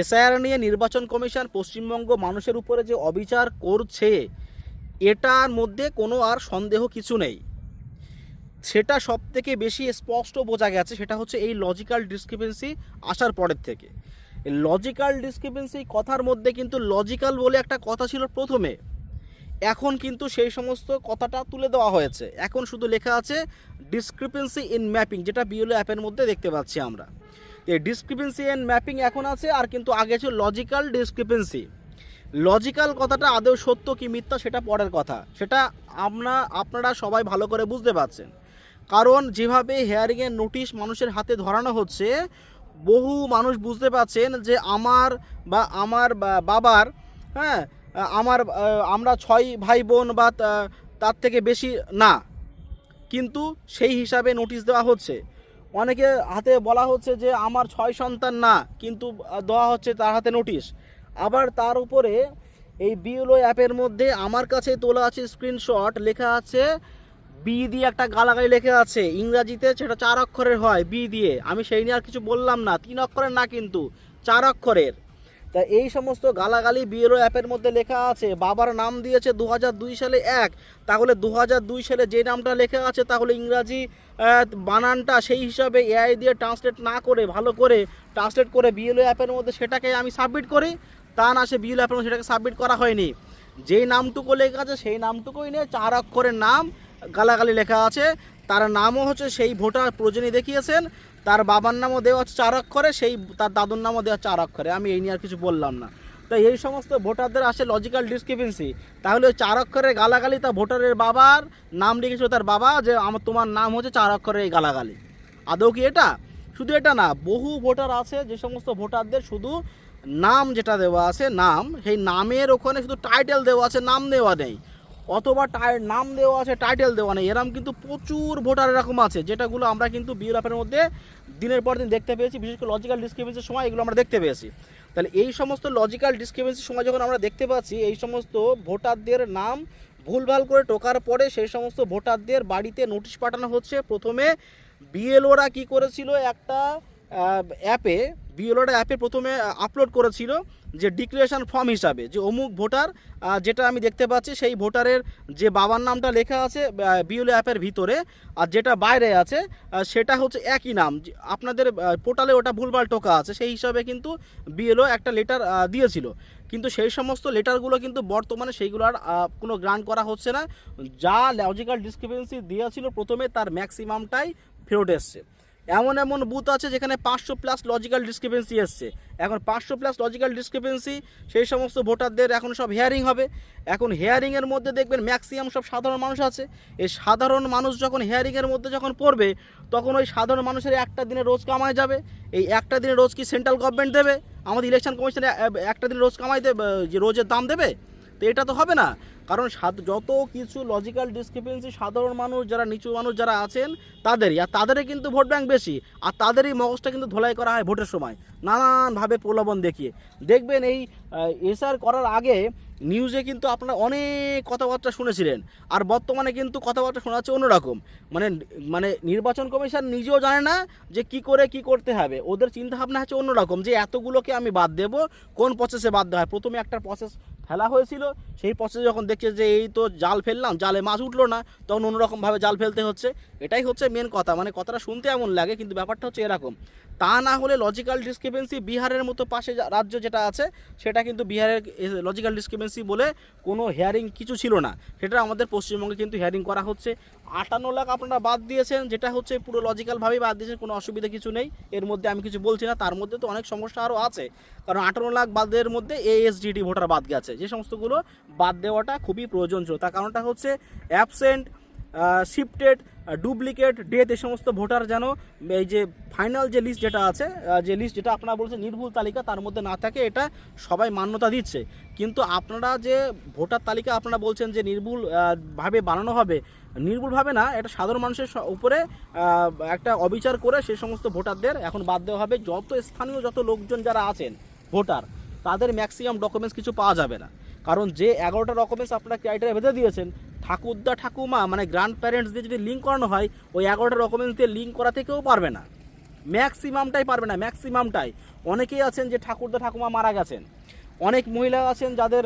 SIR নিয়ে নির্বাচন commission Paschimbanga মানুষের উপরে যে অবিচার করছে, এটার মধ্যে কোনো আর সন্দেহ কিছু নেই। সেটা সব থেকে বেশি স্পষ্ট বোঝা গেছে, সেটা হচ্ছে এই লজিক্যাল ডিসক্রিপেন্সি আসার পরের থেকে। লজিক্যাল ডিসক্রিপেন্সি কথার মধ্যে কিন্তু লজিক্যাল বলে একটা কথা ছিল প্রথমে। এখন কিন্তু সেই সমস্ত কথাটা তুলে দেওয়া হয়েছে। এখন শুধু লেখা আছে ডিসক্রিপেন্সি ইন ম্যাপিং যেটা বিএলও অ্যাপের মধ্যে দেখতে পাচ্ছি আমরা। এই ডিসক্রিপেন্সি ইন ম্যাপিং এখন আছে, আর কিন্তু আগে ছিল লজিক্যাল ডিসক্রিপেন্সি লজিক্যাল কথাটা আদৌ সত্য কি মিথ্যা সেটা পরের কথা। সেটা আমরা, আপনারা সবাই ভালো করে বুঝতে পারছেন। কারণ যেভাবে হেয়ারিংয়ের নোটিশ মানুষের হাতে ধরানো হচ্ছে, বহু মানুষ বুঝতে পারছেন যে আমার বা আমার বাবার হ্যাঁ আমার আমরা ছয় ভাই বোন বা তার থেকে বেশি না। কিন্তু সেই হিসাবে নোটিশ দেওয়া হচ্ছে। অনেকে হাতে বলা হচ্ছে যে আমার ছয় সন্তান না, কিন্তু দেওয়া হচ্ছে তার হাতে নোটিশ। আবার তার উপরে এই বিএলও অ্যাপের মধ্যে আমার কাছে তোলা আছে স্ক্রিনশট, লেখা আছে বি দিয়ে একটা গালাগালি লেখা আছে, ইংরাজিতে সেটা চার অক্ষরের হয় বি দিয়ে। আমি সেই নিয়ে আর কিছু বললাম না, তিন অক্ষরের না কিন্তু, চার অক্ষরের। তা এই সমস্ত গালাগালি বিএলও অ্যাপের মধ্যে লেখা আছে, বাবার নাম দিয়েছে দু সালে এক, তাহলে দু সালে যে নামটা লেখা আছে তাহলে ইংরাজি বানানটা সেই হিসাবে এআই দিয়ে ট্রান্সলেট না করে, ভালো করে ট্রান্সলেট করে বিএলও অ্যাপের মধ্যে সেটাকে আমি সাবমিট করি, তা না সে বিএলও অ্যাপের মধ্যে সেটাকে সাবমিট করা হয়নি। যেই নামটুকু লেখা আছে সেই নামটুকুই নিয়ে চার অক্ষরের নাম গালাগালি লেখা আছে, তার নামও হচ্ছে সেই ভোটার প্রয়োজনী দেখিয়েছেন তার বাবার নামও দেওয়া হচ্ছে চার অক্ষরে, সেই তার দাদুর নামও দেওয়া চার অক্ষরে। আমি এই নিয়ে আর কিছু বললাম না। তো এই সমস্ত ভোটারদের আসে লজিক্যাল ডিসক্রিপেন্সি তাহলে ওই চার অক্ষরের গালাগালি তা ভোটারের বাবার নাম লিখেছিল তার বাবা যে আমার তোমার নাম হচ্ছে চার অক্ষরের এই গালাগালি। আদৌ কি এটা? শুধু এটা না, বহু ভোটার আছে, যে সমস্ত ভোটারদের শুধু নাম যেটা দেওয়া আছে, নাম, সেই নামের ওখানে শুধু টাইটেল দেওয়া আছে, নাম দেওয়া নেই। অথবা টাই নাম দেওয়া আছে টাইটেল দেওয়া নেই। এরকম কিন্তু প্রচুর ভোটার এরকম আছে, যেটাগুলো আমরা কিন্তু বিউর অ্যাপের মধ্যে দিনের পর দিন দেখতে পেয়েছি, বিশেষ করে লজিক্যাল ডিসক্রিপেন্সির সময় এগুলো আমরা দেখতে পেয়েছি। তাহলে এই সমস্ত লজিক্যাল ডিসক্রিপেন্সির সময় যখন আমরা দেখতে পাচ্ছি, এই সমস্ত ভোটারদের নাম ভুলভাল করে টোকার পরে সেই সমস্ত ভোটারদের বাড়িতে নোটিশ পাঠানো হচ্ছে। প্রথমে বিএলওরা কি করেছিল? একটা অ্যাপে বিএলওরা অ্যাপে প্রথমে আপলোড করেছিল যে ডিক্লারেশন ফর্ম হিসাবে, যে অমুক ভোটার যেটা আমি দেখতে পাচ্ছি সেই ভোটারের যে বাবার নামটা লেখা আছে বিএলও অ্যাপের ভিতরে, আর যেটা বাইরে আছে সেটা হচ্ছে একই নাম। আপনাদের পোর্টালে ওটা ভুলভাল টোকা আছে, সেই হিসাবে কিন্তু বিএলও একটা লেটার দিয়েছিল। কিন্তু সেই সমস্ত লেটারগুলো কিন্তু বর্তমানে সেইগুলো আর কোনো গ্রান্ট করা হচ্ছে না। যা লজিক্যাল ডিসক্রিপেন্সি দিয়েছিল প্রথমে, তার ম্যাক্সিমামটাই ফেরত এসছে। এমন এমন বুথ আছে যেখানে পাঁচশো প্লাস লজিক্যাল ডিসক্রিপেন্সি এসছে। এখন পাঁচশো প্লাস লজিক্যাল ডিসক্রিপেন্সি সেই সমস্ত ভোটারদের এখন সব হেয়ারিং হবে। এখন হেয়ারিংয়ের মধ্যে দেখবেন ম্যাক্সিমাম সব সাধারণ মানুষ আছে। এই সাধারণ মানুষ যখন হেয়ারিংয়ের মধ্যে যখন পড়বে, তখন ওই সাধারণ মানুষের একটা দিনে রোজ কামায় যাবে। এই একটা দিনে রোজ কি সেন্ট্রাল গভর্নমেন্ট দেবে? আমাদের ইলেকশন কমিশনে একটা দিনে রোজ কামাই দেবে, যে রোজের দাম দেবে? তো এটা তো হবে না। কারণ যত কিছু লজিক্যাল ডিসক্রিপেন্সি সাধারণ মানুষ যারা, নিচু মানুষ যারা আছেন, তাদেরই, আর তাদেরই কিন্তু ভোট ব্যাংক বেশি, আর তাদেরই মগজটা কিন্তু ধোলাই করা হয় ভোটের সময়। নানানভাবে প্রলোভন দেখিয়ে। দেখবেন এই এসআর করার আগে নিউজে কিন্তু আপনারা অনেক কথাবার্তা শুনেছিলেন, আর বর্তমানে কিন্তু কথাবার্তা শোনা যাচ্ছে অন্যরকম। মানে মানে নির্বাচন কমিশন নিজেও জানে না যে কি করে কি করতে হবে। ওদের চিন্তা ভাবনা হচ্ছে অন্যরকম, যে এতগুলোকে আমি বাদ দেব, কোন প্রসেসে বাদ দেওয়া হয়? প্রথমে একটা প্রসেস ফেলা হয়েছিল, সেই প্রসেসে যখন দেখছে যে এই তো জাল ফেললাম, জালে মাছ উঠল না, তখন অন্যরকমভাবে জাল ফেলতে হচ্ছে। এটাই হচ্ছে মেন কথা মানে কথাটা শুনতে এমন লাগে, কিন্তু ব্যাপারটা হচ্ছে এরকম। তা না হলে লজিক্যাল ডিসক্রিপেন্সি বিহারের মতো পাশে রাজ্য যেটা আছে, সেটা কিন্তু বিহারের লজিক্যাল ডিসক্রিপেন্সি বলে কোনো হেয়ারিং কিছু ছিল না। সেটা আমাদের পশ্চিমবঙ্গে কিন্তু হেয়ারিং করা হচ্ছে। আটান্ন লাখ আপনারা বাদ দিয়েছেন, যেটা হচ্ছে পুরো লজিক্যালভাবেই বাদ দিয়েছেন, কোনো অসুবিধা কিছু নেই। এর মধ্যে আমি কিছু বলছি না, তার মধ্যে তো অনেক সমস্যা আরও আছে। কারণ আটান্ন লাখ বাদের মধ্যে এএসডিটি ভোটার বাদ গেছে। যে সমস্তগুলো বাদ দেওয়াটা খুবই প্রয়োজন ছিল তার কারণটা হচ্ছে অ্যাবসেন্ট শিফটেড ডুপ্লিকেট ডেথ এই সমস্ত ভোটার যেন এই যে ফাইনাল যে লিস্ট যেটা আছে যে লিস্ট যেটা আপনারা বলছেন নির্ভুল তালিকা তার মধ্যে না থাকে এটা সবাই মান্যতা দিচ্ছে। কিন্তু আপনারা যে ভোটার তালিকা আপনারা বলছেন যে নির্ভুল আহ, ভাবে বানানো হবে নির্ভুলভাবে না এটা সাধারণ মানুষের স- উপরে একটা অবিচার করে সেই সমস্ত ভোটারদের এখন বাদ দেওয়া হবে। যত স্থানীয় যত লোকজন যারা আছেন ভোটার তাদের ম্যাক্সিমাম ডকুমেন্টস কিছু পাওয়া যাবে না। কারণ যে এগারোটা ডকুমেন্টস আপনারা ক্রাইটেরিয়া বেঁধে দিয়েছেন, ঠাকুরদা ঠাকুমা মানে গ্র্যান্ড প্যারেন্টস দিয়ে যদি লিঙ্ক করানো হয়, ওই এগারোটা ডকুমেন্টস দিয়ে লিঙ্ক করা থেকেও পারবে না। ম্যাক্সিমামটাই পারবে না ম্যাক্সিমামটাই অনেকেই আছেন যে ঠাকুরদা ঠাকুমা মারা গেছেন। অনেক মহিলা আছেন যাদের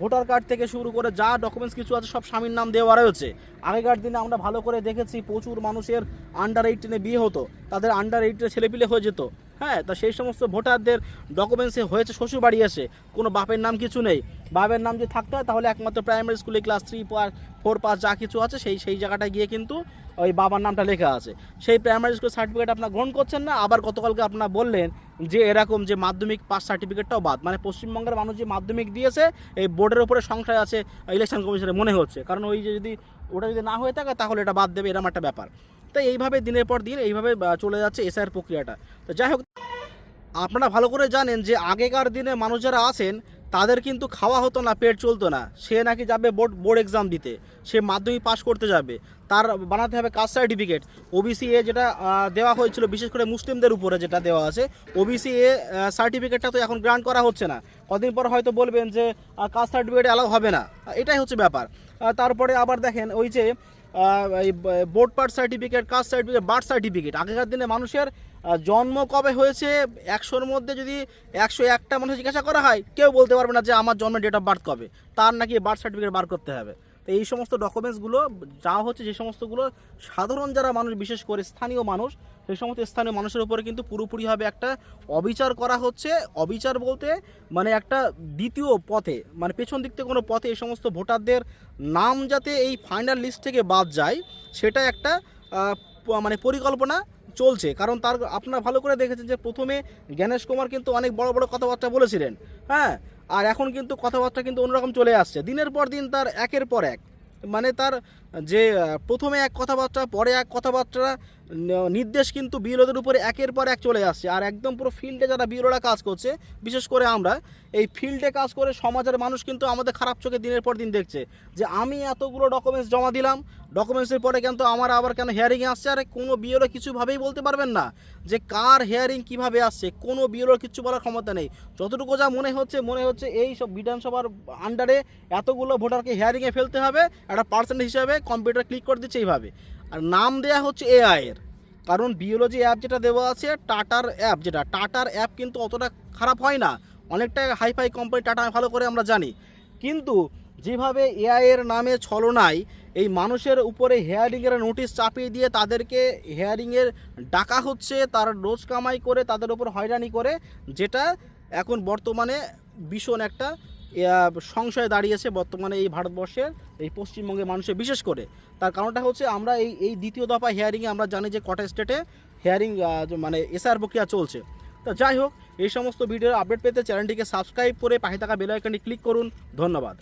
ভোটার কার্ড থেকে শুরু করে যা ডকুমেন্টস কিছু আছে সব স্বামীর নাম দেওয়া রয়েছে। আগেকার দিনে আমরা ভালো করে দেখেছি প্রচুর মানুষের আন্ডার এইটিনে বিয়ে হতো, তাদের আন্ডার এইটিনে ছেলেপিলে হয়ে যেত। হ্যাঁ তা সেই সমস্ত ভোটারদের ডকুমেন্টসে হয়েছে, শ্বশুর বাড়ি এসে কোনো বাপের নাম কিছু নেই। বাপের নাম যদি থাকতে হয়, তাহলে একমাত্র প্রাইমারি স্কুলে ক্লাস থ্রি পার ফোর পাস যা কিছু আছে, সেই সেই জায়গাটায় গিয়ে কিন্তু ওই বাবার নামটা লেখা আছে। সেই প্রাইমারি স্কুল সার্টিফিকেট আপনার গ্রহণ করছেন না, আবার গতকালকে আপনার বললেন যে এরকম যে মাধ্যমিক পাস সার্টিফিকেটটাও বাদ মানে পশ্চিমবঙ্গের মানুষ যে মাধ্যমিক দিয়েছে, এই বোর্ডের উপরে সংশয় আছে ইলেকশন কমিশনের মনে হচ্ছে। কারণ ওই যে যদি ওটা যদি না হয়ে থাকে, তাহলে এটা বাদ দেবে এরকম একটা ব্যাপার। তো এইভাবে দিনের পর দিন এইভাবে চলে যাচ্ছে এসআইয়ের প্রক্রিয়াটা। তো যাই হোক, আপনারা ভালো করে জানেন যে আগেকার দিনে মানুষ যারা আছেন, তাদের কিন্তু খাওয়া হতো না, পেট চলতো না। সে নাকি যাবে বোর্ড বোর্ড এক্সাম দিতে। সে মাধ্যমিক পাস করতে যাবে। তার বানাতে হবে কাস্ট সার্টিফিকেট। ওবিসি এ যেটা দেওয়া হয়েছিল, বিশেষ করে মুসলিমদের উপরে যেটা দেওয়া আছে ওবিসি এ সার্টিফিকেটটা তো এখন গ্রান্ট করা হচ্ছে না। কদিন পর হয়তো বলবেন যে কাস্ট সার্টিফিকেট অ্যালাউ হবে না। এটাই হচ্ছে ব্যাপার। তারপরে আবার দেখেন, ওই যে এই board part certificate caste certificate birth certificate আগেকার দিনে মানুষের জন্ম কবে হয়েছে, একশোর মধ্যে যদি একশো একটা মানুষ জিজ্ঞাসা করা হয়, কেউ বলতে পারবে না যে আমার জন্মের ডেট অফ বার্থ কবে। তার নাকি বার্থ সার্টিফিকেট বার করতে হবে। তো এই সমস্ত ডকুমেন্টসগুলো যা হচ্ছে যে সমস্তগুলো সাধারণ যারা মানুষ, বিশেষ করে স্থানীয় মানুষ, সেই সমস্ত স্থানীয় মানুষের উপরে কিন্তু পুরোপুরিভাবে একটা অবিচার করা হচ্ছে। অবিচার বলতে মানে একটা দ্বিতীয় পথে মানে পেছন দিক থেকে কোনো পথে এই সমস্ত ভোটারদের নাম যাতে এই ফাইনাল লিস্ট থেকে বাদ যায়, সেটা একটা মানে পরিকল্পনা চলছে। কারণ তার, আপনারা ভালো করে দেখেছেন যে প্রথমে জ্ঞানেশ কুমার কিন্তু অনেক বড় বড় কথাবার্তা বলেছিলেন। হ্যাঁ আর এখন কিন্তু কথাবার্তা কিন্তু অন্যরকম চলে আসছে। দিনের পর দিন তার একের পর এক। মানে তার যে প্রথমে এক কথাবার্তা, পরে এক কথাবার্তা নির্দেশ কিন্তু বিরোধের উপরে একের পর এক চলে আসছে। আর একদম পুরো ফিল্ডে যারা বিরোধা কাজ করছে, বিশেষ করে আমরা, এই ফিল্ডে কাজ করে সমাজের মানুষ কিন্তু আমাদের খারাপ চোখে দিনের পর দিন দেখছে। যে আমি এতগুলো ডকুমেন্টস জমা দিলাম ডকুমেন্টসের পরে কিন্তু আমার আবার কেন হিয়ারিংয়ে আসছে? আর কোনো বিওরো কিছুভাবেই বলতে পারবেন না। যে কার হেয়ারিং কীভাবে আসছে, কোনো বিওরোর কিছু বলার ক্ষমতা নেই। যতটুকু যা মনে হচ্ছে মনে হচ্ছে এই সব বিধানসভার আন্ডারে এতগুলো ভোটারকে হেয়ারিংয়ে ফেলতে হবে, একটা পার্সেন্ট হিসাবে কম্পিউটার ক্লিক করে দিচ্ছে এইভাবে। আর নাম দেয়া হচ্ছে এআইয়ের কারণ বিওলজি অ্যাপ যেটা দেওয়া আছে টাটার অ্যাপ যেটা টাটার অ্যাপ কিন্তু অতটা খারাপ হয় না। অনেকটা হাইফাই কোম্পানি টাটা ভালো করে আমরা জানি। কিন্তু যেভাবে এআইয়ের নামে ছলনায় এই মানুষের উপরে হেয়ারিংয়ের নোটিশ চাপিয়ে দিয়ে তাদেরকে হেয়ারিংয়ের ডাকা হচ্ছে, তার রোজ কামাই করে, তাদের উপর হয়রানি করে, যেটা এখন বর্তমানে ভীষণ একটা সংশয় দাঁড়িয়েছে বর্তমানে এই ভারতবর্ষের, এই পশ্চিমবঙ্গের মানুষের বিশেষ করে। তার কারণটা হচ্ছে আমরা এই এই দ্বিতীয় দফা হেয়ারিংয়ে আমরা জানি যে কটা স্টেটে হেয়ারিং মানে এসআর প্রক্রিয়া চলছে। তো যাই হোক, এই সমস্ত ভিডিওর আপডেট পেতে চ্যানেলটিকে সাবস্ক্রাইব করে পাখি থাকা বেলাইকানটি ক্লিক করুন। ধন্যবাদ।